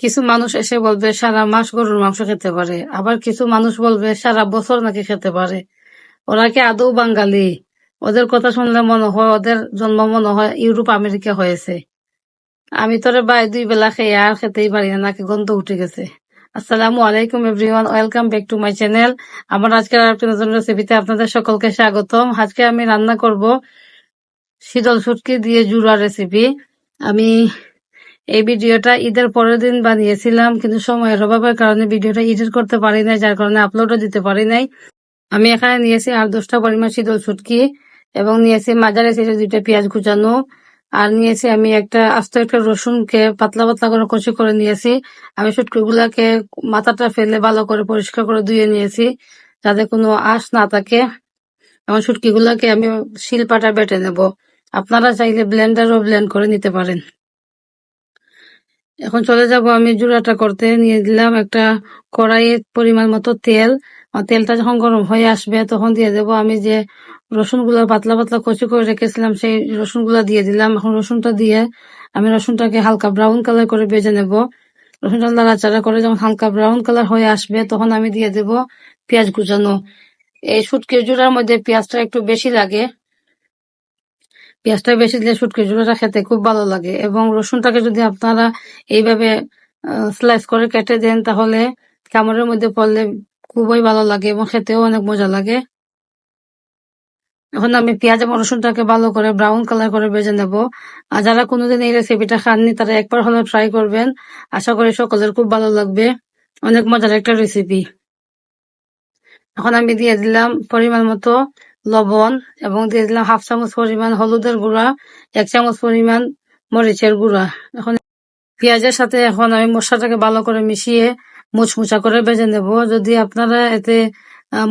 কিছু মানুষ এসে বলবে, সারা মাস গরুর মাংস খেতে পারে। আবার কিছু মানুষ বলবে, সারা বছর নাকি খেতে পারে। ওরা কি আদৌ বাঙালি? ওদের কথা শুনলে মনে হয় ওদের জন্ম মনে হয় ইউরোপ, আমেরিকা হয়েছে। আমি তোরে বাই দুই বেলা খেয়ে আর খেতেই পারি না, নাকি গন্ধ উঠে গেছে। আসসালামু আলাইকুম, everyone. Welcome back to my channel. আমার আজকের আরেকটি নতুন রেসিপিতে আপনাদের সকলকে স্বাগতম। আজকে আমি রান্না করব শীতল শুটকি দিয়ে জুড়া রেসিপি। আমি এই ভিডিওটা ঈদের পরের দিন বানিয়েছিলাম, কিন্তু সময়ের অভাবের কারণে ভিডিওটা এডিট করতে পারি নাই, যার কারণে আপলোডও দিতে পারি নাই। আমি এখানে নিয়েছি আর দশটা পরিমাণ শীতল শুটকি এবং নিয়েছি মাঝারি সাইজের দুইটা পেঁয়াজ কুচানো। আর নিয়েছি আমি একটা আস্ত একটা রসুনকে পাতলা পাতলা করে কচি করে নিয়েছি। আমি শুটকি গুলাকে মাথাটা ফেলে ভালো করে পরিষ্কার করে ধুয়ে নিয়েছি, যাতে কোনো আঁশ না থাকে। এবং শুটকি গুলাকে আমি শিলপাটা বেটে নেব। আপনারা চাইলে ব্লেন্ডারও ব্লেন্ড করে নিতে পারেন। এখন চলে যাব আমি জুড়াটা করতে। নিয়ে দিলাম একটা কড়াইয়ে পরিমাণ মতো তেল। তেলটা যখন গরম হয়ে আসবে, তখন দিয়ে দেব আমি যে রসুন রসুনগুলো পাতলা পাতলা কচি করে রেখেছিলাম, সেই রসুন রসুনগুলো দিয়ে দিলাম। এখন রসুনটা দিয়ে আমি রসুনটাকে হালকা ব্রাউন কালার করে বেজে নেব। রসুনটা নাড়াচাড়া করে যখন হালকা ব্রাউন কালার হয়ে আসবে, তখন আমি দিয়ে দেব পেঁয়াজ কুচানো। এই শুটকি জুড়ার মধ্যে পেঁয়াজটা একটু বেশি লাগে। পেঁয়াজটা বেশি দিলে শুটকি জুড়াটা খেতে খুব ভালো লাগে। এবং রসুনটাকে যদি আপনারা এইভাবে স্লাইস করে কেটে দেন, তাহলে কামড়ের মধ্যে পড়লে খুবই ভালো লাগে এবং খেতেও অনেক মজা লাগে। এখন আমি পেঁয়াজ এবং রসুনটাকে ভালো করে ব্রাউন কালার করে ভেজে নেব। আর যারা কোনোদিন এই রেসিপিটা খাননি, তারা একবার হলেও ট্রাই করবেন। আশা করি সকলের খুব ভালো লাগবে। অনেক মজার একটা রেসিপি এখন আমি দিয়ে দিলাম পরিমাণ মতো লবণ এবং দিয়ে দিলাম হাফ চামচ পরিমাণ হলুদের গুঁড়া, এক চামচ পরিমাণ মরিচের গুঁড়া। এখন পেঁয়াজের সাথে এখন আমি মশলাটাকে ভালো করে মিশিয়ে মুচমুচা করে বেজে নেব। যদি আপনারা এতে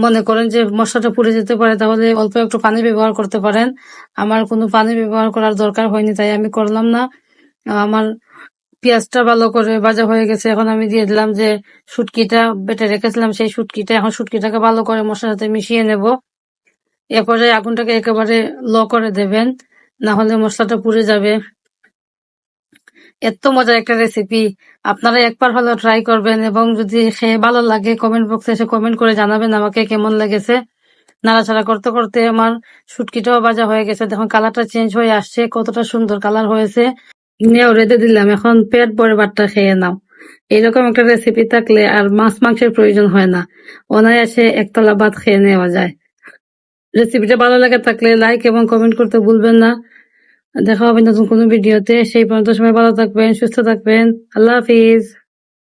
মনে করেন যে মশলাটা পুড়ে যেতে পারে, তাহলে অল্প একটু পানি ব্যবহার করতে পারেন। আমার কোনো পানি ব্যবহার করার দরকার হয়নি, তাই আমি করলাম না। আমার পেঁয়াজটা ভালো করে ভাজা হয়ে গেছে। এখন আমি দিয়ে দিলাম যে শুটকিটা বেটে রেখেছিলাম, সেই শুটকিটা, এখন শুটকিটাকে ভালো করে মশলার সাথে মিশিয়ে নেব। এরপরে আগুনটাকে একেবারে ল করে দেবেন, না হলে মশলাটা পুড়ে যাবে। এত মজার একটা রেসিপি আপনারা একবার হলেও ট্রাই করবেন এবং যদি খেয়ে ভালো লাগে কমেন্ট বক্সে এসে কমেন্ট করে জানাবেন আমাকে কেমন লেগেছে। নাড়াচাড়া করতে করতে আমার সুটকিটাও ভাজা হয়ে গেছে। দেখুন কালারটা চেঞ্জ হয়ে আসছে, কতটা সুন্দর কালার হয়েছে। নিয়েও রেঁধে দিলাম, এখন পেট ভরে ভাতটা খেয়ে নাও। এইরকম একটা রেসিপি থাকলে আর মাছ মাংসের প্রয়োজন হয় না। অনায়াসে একতলা ভাত খেয়ে নেওয়া যায়। রেসিপিটা ভালো লাগে থাকলে লাইক এবং কমেন্ট করতে ভুলবেন না। দেখা হবে নতুন কোনো ভিডিওতে সেই পর্যন্ত সবাই ভালো থাকবেন, সুস্থ থাকবেন। আল্লাহ হাফিজ।